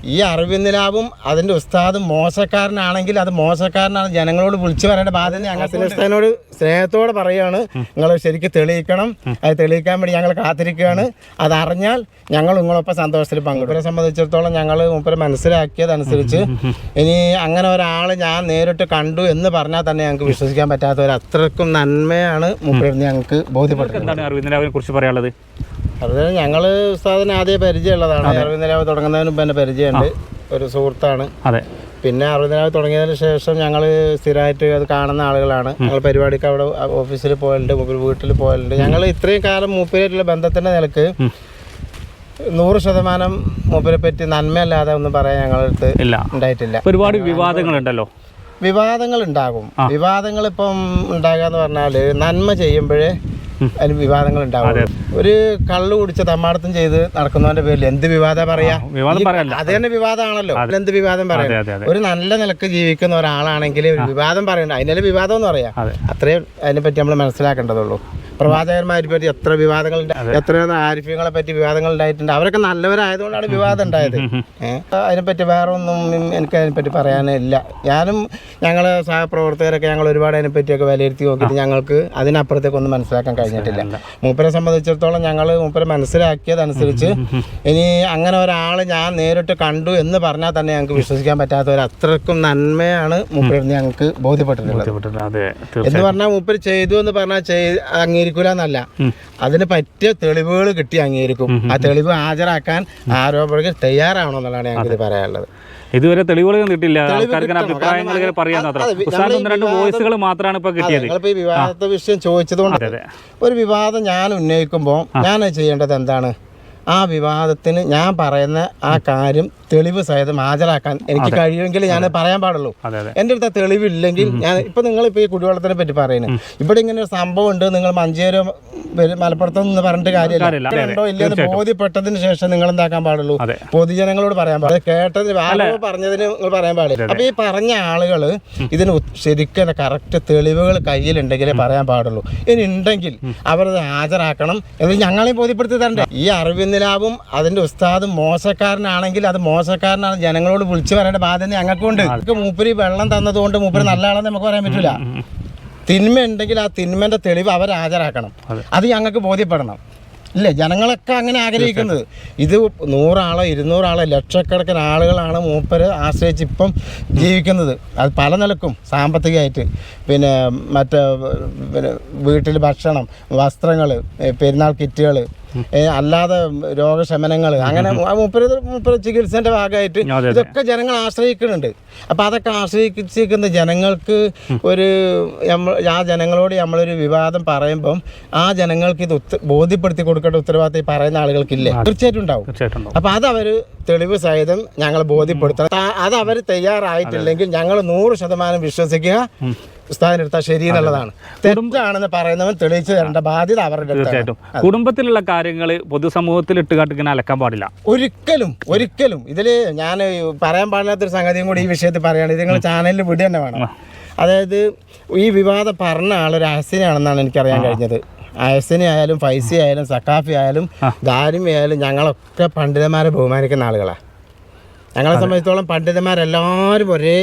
ഈ അറിവിന്ദിലാവും അതിന്റെ ഉസ്താദും മോശക്കാരനാണെങ്കിൽ അത് മോശക്കാരനാണ്. ജനങ്ങളോട് വിളിച്ചു പറയേണ്ട ബാധ്യത ഞങ്ങൾ ഉസ്താദിനോട് സ്നേഹത്തോടെ പറയാണ്. നിങ്ങൾ ശരിക്കും തെളിയിക്കണം. അത് തെളിയിക്കാൻ വേണ്ടി ഞങ്ങൾ കാത്തിരിക്കുകയാണ്. അത് അറിഞ്ഞാൽ ഞങ്ങൾ നിങ്ങളൊപ്പം സന്തോഷത്തിൽ പങ്കെടുക്കും. സംബന്ധിച്ചിടത്തോളം ഞങ്ങൾ മുപ്പരെ മനസ്സിലാക്കിയതനുസരിച്ച് ഇനി അങ്ങനെ ഒരാൾ ഞാൻ നേരിട്ട് കണ്ടു എന്ന് പറഞ്ഞാൽ തന്നെ ഞങ്ങൾക്ക് വിശ്വസിക്കാൻ പറ്റാത്ത ഒരു അത്രക്കും നന്മയാണ് മുപ്പരെന്ന് ഞങ്ങൾക്ക് ബോധ്യപ്പെട്ടത് എന്താണ് അരവിന്ദനെ കുറിച്ച് പറയാനുള്ളത്? അത് ഞങ്ങൾ ഉസ്താദിന് ആദ്യം പരിചയമുള്ളതാണ്. അരവിന്ദരാവ് തുടങ്ങുന്നതിന് മുമ്പ് തന്നെ പരിചയമുണ്ട്. ഒരു സുഹൃത്താണ്. അതെ. പിന്നെ അരവിന്ദരാവ് തുടങ്ങിയതിന് ശേഷം ഞങ്ങൾ സ്ഥിരമായിട്ട് അത് കാണുന്ന ആളുകളാണ്. ഞങ്ങൾ പരിപാടിക്ക് അവിടെ ഓഫീസിൽ പോയലുണ്ട് വീട്ടിൽ പോയലുണ്ട് ഞങ്ങൾ ഇത്രയും കാലം മൂപ്പരായിട്ടുള്ള ബന്ധത്തിന്റെ നിലയ്ക്ക്. നൂറ് ശതമാനം മൂപ്പരെ പറ്റി നന്മയല്ലാതെ ഒന്നും പറയാൻ ഞങ്ങളുടെ അടുത്ത് ഉണ്ടായിട്ടില്ല. ഒരുപാട് വിവാദങ്ങളുണ്ടല്ലോ? വിവാദങ്ങൾ ഉണ്ടാകും വിവാദങ്ങൾ ഇപ്പം ഉണ്ടാകാന്ന് പറഞ്ഞാൽ നന്മ ചെയ്യുമ്പോഴേ അതിന് വിവാദങ്ങൾ ഉണ്ടാവും ഒരു കള്ളു കുടിച്ച തമ്മാടത്തും ചെയ്ത് നടക്കുന്നവന്റെ പേരിൽ എന്ത് വിവാദം പറയാ? അത് തന്നെ വിവാദമാണല്ലോ. എന്ത് വിവാദം പറയാം? ഒരു നല്ല നിലയ്ക്ക് ജീവിക്കുന്ന ഒരാളാണെങ്കിൽ ഒരു വിവാദം പറയണ്ട. അതിനെ വിവാദം എന്ന് പറയാം. അതെ. അത്രയും അതിനെ പറ്റി നമ്മൾ മനസ്സിലാക്കേണ്ടതുള്ളൂ. പ്രവാചകന്മാരെ പറ്റി എത്ര വിവാദങ്ങൾ എത്ര ആരിഫ്യങ്ങളെ പറ്റി വിവാദങ്ങൾ ഉണ്ടായിട്ടുണ്ട് അവരൊക്കെ നല്ലവരായതുകൊണ്ടാണ് വിവാദം ഉണ്ടായത്. അതിനെപ്പറ്റി വേറെ ഒന്നും എനിക്ക് അതിനെപ്പറ്റി പറയാനില്ല. ഞാനും ഞങ്ങളെ സഹപ്രവർത്തകരൊക്കെ ഞങ്ങൾ ഒരുപാട് അതിനെപ്പറ്റിയൊക്കെ വിലയിരുത്തി നോക്കിയിട്ട് ഞങ്ങൾക്ക് അതിനപ്പുറത്തേക്കൊന്നും മനസ്സിലാക്കാൻ കഴിഞ്ഞിട്ടില്ല. മൂപ്പരെ സംബന്ധിച്ചിടത്തോളം ഞങ്ങൾ മൂപ്പരെ മനസ്സിലാക്കിയതനുസരിച്ച് ഇനി അങ്ങനെ ഒരാൾ ഞാൻ നേരിട്ട് കണ്ടു എന്ന് പറഞ്ഞാൽ തന്നെ ഞങ്ങൾക്ക് വിശ്വസിക്കാൻ പറ്റാത്ത ഒരു അത്രക്കും നന്മയാണ് മൂപ്പരെന്ന് ഞങ്ങൾക്ക് ബോധ്യപ്പെട്ടിട്ടുള്ളത്. എന്ന് പറഞ്ഞാൽ മൂപ്പര് ചെയ്തു എന്ന് പറഞ്ഞാൽ ചെയ് അംഗീകരിക്കൂല എന്നല്ല. അതിന് പറ്റിയ തെളിവുകൾ കിട്ടി അംഗീകരിക്കും. ആ തെളിവ് ഹാജരാക്കാൻ ആരോപകർ തയ്യാറാവണമെന്നുള്ളതാണ് ഞങ്ങൾക്ക് ഇത് പറയാനുള്ളത്. ഇതുവരെ തെളിവുകൾ കിട്ടില്ല ആൾക്കാർക്ക് അഭിപ്രായങ്ങൾ പറയാൻ രണ്ട് വോയിസുകൾ മാത്രമാണ് ഇപ്പൊ കിട്ടിയത്. ഈ വിവാദത്തെ വിഷയം ചോദിച്ചതുകൊണ്ട് ഒരു വിവാദം ഞാൻ ഉന്നയിക്കുമ്പോൾ ഞാൻ ചെയ്യേണ്ടത് എന്താണ്? ആ വിവാദത്തിന് ഞാൻ പറയുന്ന ആ കാര്യം തെളിവ് സഹിതം ഹാജരാക്കാൻ എനിക്ക് കഴിയുമെങ്കിൽ ഞാൻ പറയാൻ പാടുള്ളൂ. എന്റെ അടുത്ത് തെളിവില്ലെങ്കിൽ ഞാൻ ഇപ്പൊ നിങ്ങൾ ഇപ്പൊ ഈ കുടിവെള്ളത്തിനെ പറ്റി പറയുന്നത്. ഇവിടെ ഇങ്ങനെ ഒരു സംഭവം ഉണ്ട് നിങ്ങൾ മഞ്ചേരം മലപ്പുറത്ത് നിന്ന് പറഞ്ഞിട്ട് കാര്യമില്ല. ഉണ്ടോ ഇല്ലെന്ന് ബോധ്യപ്പെട്ടതിന് ശേഷം നിങ്ങൾ എന്താക്കാൻ പാടുള്ളൂ. പൊതുജനങ്ങളോട് പറയാൻ പാടില്ല. കേട്ടതിന് പറഞ്ഞതിന് നിങ്ങൾ പറയാൻ പാടില്ല. അപ്പൊ ഈ പറഞ്ഞ ആളുകൾ ഇതിന് ശരിക്കും കറക്റ്റ് തെളിവുകൾ കയ്യിലുണ്ടെങ്കിലേ പറയാൻ പാടുള്ളൂ. ഇനി ഉണ്ടെങ്കിൽ അവരത് ഹാജരാക്കണം എന്ന് ഞങ്ങളെ ബോധ്യപ്പെടുത്തി തരണ്ടേ ഈ അറിവിന്ദിലാവും അതിന്റെ ഉസ്താദും മോശക്കാരനാണെങ്കിൽ അത് മോശക്കാരനാണ്. ജനങ്ങളോട് വിളിച്ചു പറയേണ്ട ബാധ്യത ഞങ്ങൾക്കുണ്ട്. നമുക്ക് മൂപ്പര് വെള്ളം തന്നതുകൊണ്ട് മൂപ്പര് നല്ല ആളെന്ന് നമുക്ക് പറയാൻ പറ്റില്ല തിന്മ ഉണ്ടെങ്കിൽ ആ തിന്മന്റെ തെളിവ് അവർ ഹാജരാക്കണം. അത്. ഞങ്ങൾക്ക് ബോധ്യപ്പെടണം. ഇല്ലേ? ജനങ്ങളൊക്കെ അങ്ങനെ ആഗ്രഹിക്കുന്നത്. ഇത് നൂറാളോ ഇരുന്നൂറാളോ ലക്ഷക്കണക്കിന് ആളുകളാണ് മൂപ്പര് ആശ്രയിച്ച് ഇപ്പം ജീവിക്കുന്നത്. അത് പല നിലക്കും സാമ്പത്തികമായിട്ട്. പിന്നെ മറ്റേ പിന്നെ വീട്ടിൽ ഭക്ഷണം വസ്ത്രങ്ങൾ പെരുന്നാൾ കിറ്റുകൾ അല്ലാതെ രോഗശമനങ്ങൾ അങ്ങനെ മുപ്പത് മൂപ്പര് മൂപ്പര് ചികിത്സേന്റെ ഭാഗമായിട്ട്. ഇതൊക്കെ ജനങ്ങൾ ആശ്രയിക്കുന്നുണ്ട്. അപ്പം അതൊക്കെ ആശ്രയിച്ചിരിക്കുന്ന ജനങ്ങൾക്ക് ഒരു ആ ജനങ്ങളോട് നമ്മളൊരു വിവാദം പറയുമ്പം ആ ജനങ്ങൾക്ക് ഇത് ബോധ്യപ്പെടുത്തി കൊടുക്കേണ്ട ഉത്തരവാദിത്തം ഈ പറയുന്ന ആളുകൾക്കില്ലേ? തീർച്ചയായിട്ടും ഉണ്ടാവും. അപ്പം അത് അവർ തെളിവ് സഹിതം ഞങ്ങൾ ബോധ്യപ്പെടുത്തണം. അത് അവർ തയ്യാറായിട്ടില്ലെങ്കിൽ ഞങ്ങൾ നൂറ് ശതമാനം വിശ്വസിക്കുക. ഉസ്താദിനെടുത്താൽ ശരി എന്നുള്ളതാണ് തെറ്റാണെന്ന് പറയുന്നവൻ തെളിയിച്ചു തരേണ്ട ബാധ്യത അവരുടെ തീർച്ചയായിട്ടും. കുടുംബത്തിലുള്ള കാര്യങ്ങൾ പൊതുസമൂഹത്തിൽ ഇട്ടുകാട്ട് ഇങ്ങനെ അലക്കാൻ പാടില്ല. ഒരിക്കലും ഒരിക്കലും. ഇതിൽ ഞാൻ പറയാൻ പാടില്ലാത്തൊരു സംഗതിയും കൂടി ഈ വിഷയത്തിൽ പറയുകയാണ്. ഇത് നിങ്ങൾ ചാനലിൽ വിടുക തന്നെ വേണം. അതായത് ഈ വിവാദം പറഞ്ഞ ആൾ ഒരു അഹസിനാണെന്നാണ് എനിക്കറിയാൻ കഴിഞ്ഞത്. അയസിനെ ആയാലും ഫൈസി ആയാലും സക്കാഫി ആയാലും ദാരിമി ആയാലും ഞങ്ങളൊക്കെ പണ്ഡിതന്മാരെ ബഹുമാനിക്കുന്ന ആളുകളാണ് ഞങ്ങളെ സംബന്ധിച്ചോളം പണ്ഡിതന്മാരെല്ലാവരും ഒരേ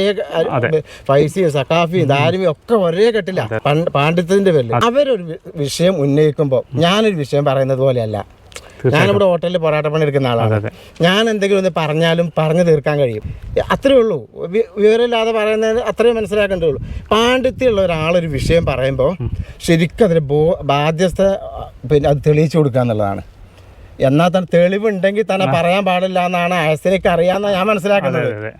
ഫൈസിയും സക്കാഫിയും ദാരിമിയും ഒക്കെ ഒരേ കെട്ടില്ല പാണ്ഡിത്യത്തിന്റെ പേരിൽ അവരൊരു വിഷയം ഉന്നയിക്കുമ്പോൾ ഞാനൊരു വിഷയം പറയുന്നത് പോലെയല്ല. ഞാനിവിടെ ഹോട്ടലിൽ പൊറാട്ട പണി എടുക്കുന്ന ആളാണ്. ഞാൻ എന്തെങ്കിലും ഒന്ന് പറഞ്ഞാലും പറഞ്ഞു തീർക്കാൻ കഴിയും. അത്രേ ഉള്ളൂ. വിവരമില്ലാതെ പറയുന്നത് അത്രേ മനസ്സിലാക്കേണ്ടതുള്ളൂ. പാണ്ഡിത്യമുള്ള ഒരാളൊരു വിഷയം പറയുമ്പോൾ ശരിക്കും അതിന് ബോ ബാധ്യസ്ഥ പിന്നെ അത് തെളിയിച്ചു കൊടുക്കുക എന്നുള്ളതാണ് എന്നാൽ തന്നെ തെളിവുണ്ടെങ്കിൽ തന്നെ പറയാൻ പാടില്ല എന്നാണ് അയസിലേക്ക് അറിയാമെന്ന് ഞാൻ മനസ്സിലാക്കുന്നത്.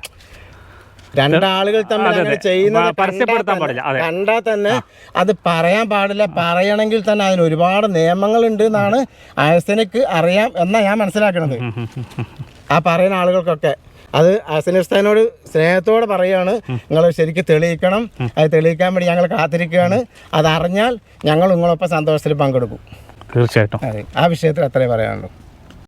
രണ്ടാളുകൾ തമ്മിൽ. ചെയ്യുന്നത് പരസ്യപ്പെടുത്താൻ പാടില്ല. കണ്ടാൽ തന്നെ അത് പറയാൻ പാടില്ല. പറയണമെങ്കിൽ തന്നെ അതിന് ഒരുപാട് നിയമങ്ങളുണ്ട് എന്നാണ് അയസനക്ക് അറിയാം എന്നാ ഞാൻ മനസ്സിലാക്കുന്നത്. ആ പറയുന്ന ആളുകൾക്കൊക്കെ അത് അസനിസ്ഥാനോട് സ്നേഹത്തോടെ പറയുകയാണ്. നിങ്ങൾ ശരിക്കും തെളിയിക്കണം. അത് തെളിയിക്കാൻ വേണ്ടി ഞങ്ങൾ കാത്തിരിക്കുകയാണ്. അതറിഞ്ഞാൽ ഞങ്ങൾ നിങ്ങളൊപ്പം സന്തോഷത്തിൽ പങ്കെടുക്കും. തീർച്ചയായിട്ടും. ആ വിഷയത്തിൽ അത്രേ പറയാനുള്ളൂ.